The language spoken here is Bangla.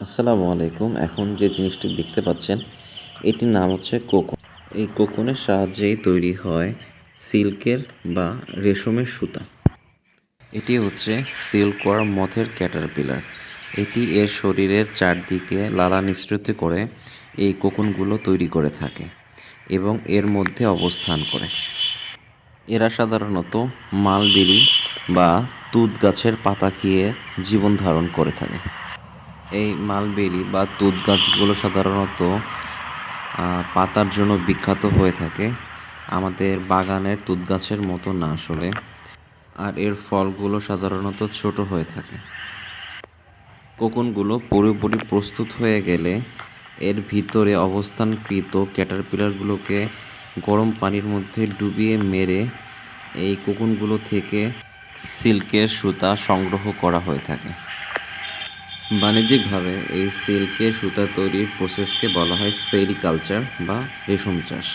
আসসালামু আলাইকুম। এখন যে জিনিসটি দেখতে পাচ্ছেন, এটির নাম হচ্ছে কোকন। এই কোকনের সাহায্যেই তৈরি হয় সিল্কের বা রেশমের সুতা। এটি হচ্ছে সিল্ক ওয়ার মথের ক্যাটারপিলার। এটি এর শরীরের চারদিকে লালা নিঃসৃত করে এই কোকনগুলো তৈরি করে থাকে এবং এর মধ্যে অবস্থান করে। এরা সাধারণত মালবেরি বা তুঁত গাছের পাতা খেয়ে জীবন ধারণ করে থাকে। এই মালবেরি বা তুঁত গাছগুলো সাধারণত পাতার জন্য বিখ্যাত হয়ে থাকে। আমাদের বাগানের তুঁত গাছের মতো না আসলে। আর এর ফলগুলো সাধারণত ছোট হয়ে থাকে। কোকনগুলো পুরোপুরি প্রস্তুত হয়ে গেলে এর ভিতরে অবস্থানকৃত ক্যাটারপিলারগুলোকে গরম পানির মধ্যে ডুবিয়ে মেরে এই কোকনগুলো থেকে সিল্কের সুতা সংগ্রহ করা হয়ে থাকে। বাণিজ্যিকভাবে এই সিল্কের সুতা তৈরির প্রসেসকে বলা হয় সেরিকালচার বা রেশম চাষ।